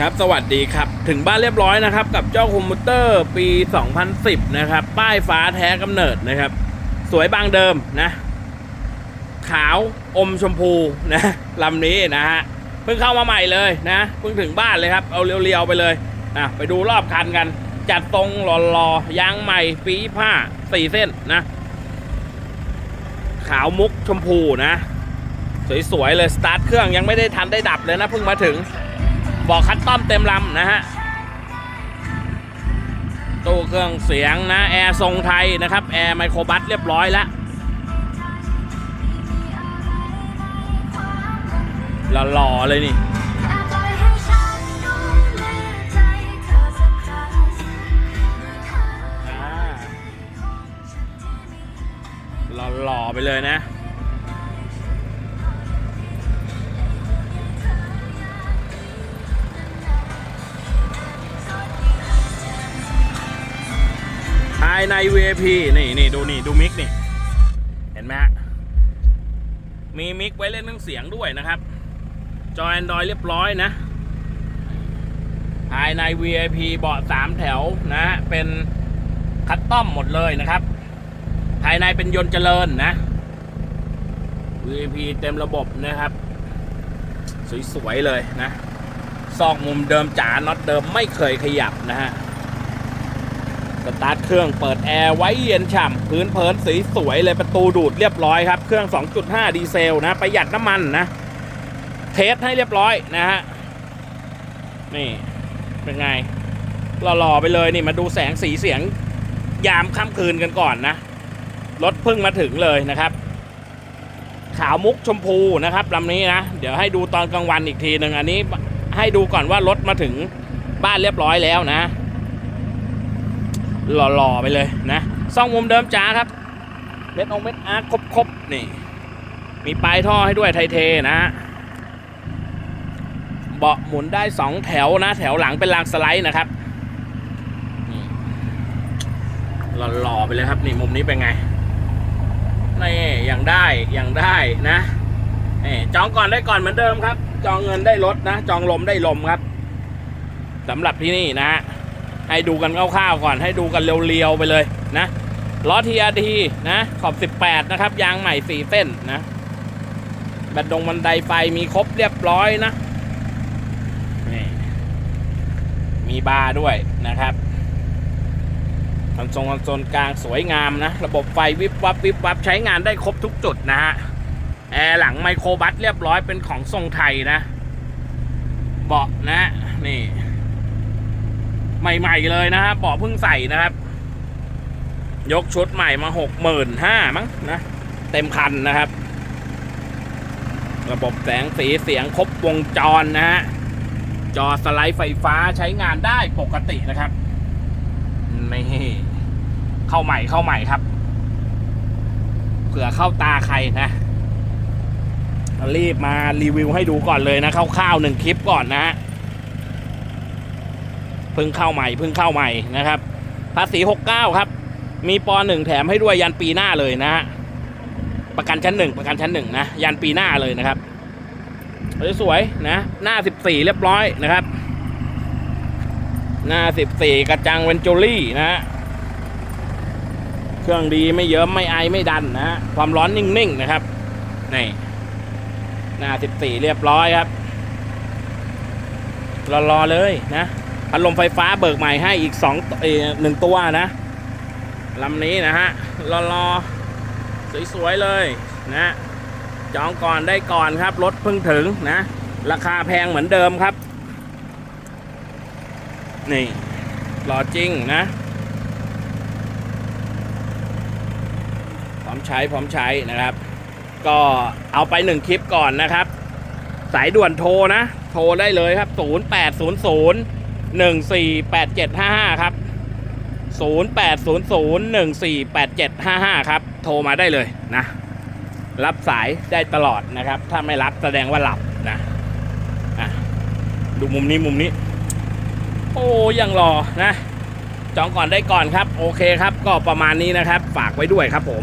ครับสวัสดีครับ ถึงบ้านเรียบร้อยนะครับ กับเจ้าคอมพิวเตอร์ปี 2010 นะครับ ป้ายฟ้าแท้กำเนิดนะครับ สวยบางเดิมนะ ขาวอมชมพูนะลำนี้นะฮะเพิ่งเข้ามาใหม่เลยนะ เพิ่งถึงบ้านเลยครับ เอาเรียวๆไปเลยนะไปดูรอบคันกัน จัดตรงหล่อๆยางใหม่ปีผ้าสี่เส้นนะ ขาวมุกชมพูนะ สวยๆเลยสตาร์ทเครื่องยังไม่ได้ทันได้ดับเลยนะเพิ่งมาถึง บอกคัดต้อมเต็มลำนะฮะตู้เครื่องเสียงนะแอร์ทรงไทยนะครับแอร์ไมโครบัสเรียบร้อยแล้วหล่อๆเลยนี่หล่อๆไปเลยนะายใน VIP นี่นี่ดูนี่ดูมิกนี่ เห็นไหมฮะ มีมิกไว้เล่นเรื่องเสียงด้วยนะครับ จอ Android เรียบร้อยนะ ภายใน VIP เบาะสามแถวนะเป็นคัสตอมหมดเลยนะครับ ภายในเป็นยนต์เจริญนะ VIP เต็มระบบนะครับ สวยๆเลยนะ ซอกมุมเดิมจ๋าน็อตเดิมไม่เคยขยับนะฮะ สตาร์ทเครื่องเปิดแอร์ไว้เย็นฉ่ำพื้นเพลินสีสวยเลยประตูดูดเรียบร้อยครับ เครื่อง 2.5 ดีเซลนะ ประหยัดน้ำมันนะ เทสให้เรียบร้อยนะฮะ นี่ เป็นไงหล่อๆไปเลยนี่มาดูแสงสีเสียงยามค่ำคืนกันก่อนนะ รถเพิ่งมาถึงเลยนะครับ ขาวมุกชมพูนะครับลำนี้นะ เดี๋ยวให้ดูตอนกลางวันอีกทีหนึ่งอันนี้ให้ดูก่อนว่ารถมาถึงบ้านเรียบร้อยแล้วนะ หล่อๆไปเลยนะซ่องมุมเดิมจ้าครับเม็ดองเม็ดอาร์ครบๆนี่ มีปลายท่อให้ด้วยไทเทนะฮะเบาะหมุนได้สองแถวนะ แถวหลังเป็นรางสไลด์นะครับหล่อๆไปเลยครับนี่มุมนี้เป็นไงนี่ยังได้ยังได้นะจองก่อนได้ก่อนเหมือนเดิมครับ จองเงินได้รถนะ จองลมได้ลมครับสำหรับที่นี่นะฮะ ให้ดูกันคร่าวๆก่อน ให้ดูกันเรียวๆไปเลยนะล้อทีอาทีนะ ขอบ 18 นะครับ ยางใหม่ 4 เส้นนะแบันดงบันไดไฟมีครบเรียบร้อยนะนี่มีบาร์ด้วยนะครับคอนโซลคอนโซลกลางสวยงามนะ ระบบไฟวิบวับวิบวับใช้งานได้ครบทุกจุดนะฮะแอร์หลังไมโครบัสเรียบร้อยเป็นของทรงไทยนะ เบาะนะ นี่ ใหม่ๆเลยนะครับเบาะเพิ่งใส่นะครับ ยกชุดใหม่มาหกหมื่นห้ามั้งนะ เต็มคันนะครับ ระบบแสงสีเสียงครบวงจรนะฮะจอสไลด์ไฟฟ้าใช้งานได้ปกตินะครับนี่เข้าใหม่เข้าใหม่ครับเผื่อเข้าตาใครนะรีบมารีวิวให้ดูก่อนเลยนะคร่าวๆหนึ่งคลิปก่อนนะฮะ เพิ่งเข้าใหม่เพิ่งเข้าใหม่นะครับ ภาษี69ครับ มีปหนึ่งแถมให้ด้วยยันปีหน้าเลยนะฮะประกันชั้นหนึ่งประกันชั้นหนึ่งนะยันปีหน้าเลยนะครับสวยๆนะ หน้า14เรียบร้อยนะครับ หน้า14กระจังเวนจูรี่นะฮะเครื่องดีไม่เยิ้มไม่ไอไม่ดันนะฮะความร้อนนิ่งๆนะครับนี่หน้า14เรียบร้อยครับรอๆเลยนะ พัดลมไฟฟ้าเบิกใหม่ให้อีกสองเออหนึ่งตัวนะลำนี้นะฮะรอรอสวยๆเลยนะจองก่อนได้ก่อนครับ รถเพิ่งถึงนะ ราคาแพงเหมือนเดิมครับ นี่รอจริงนะพร้อมใช้พร้อมใช้นะครับ ก็เอาไปหนึ่งคลิปก่อนนะครับ สายด่วนโทรนะ โทรได้เลยครับ 0800 148755 ครับ 0800 148755 ครับ โทรมาได้เลยนะ รับสายได้ตลอดนะครับ ถ้าไม่รับแสดงว่าหลับนะอะดูมุมนี้มุมนี้ โอ้ยังรอนะ จองก่อนได้ก่อนครับ โอเคครับ ก็ประมาณนี้นะครับ ฝากไว้ด้วยครับผม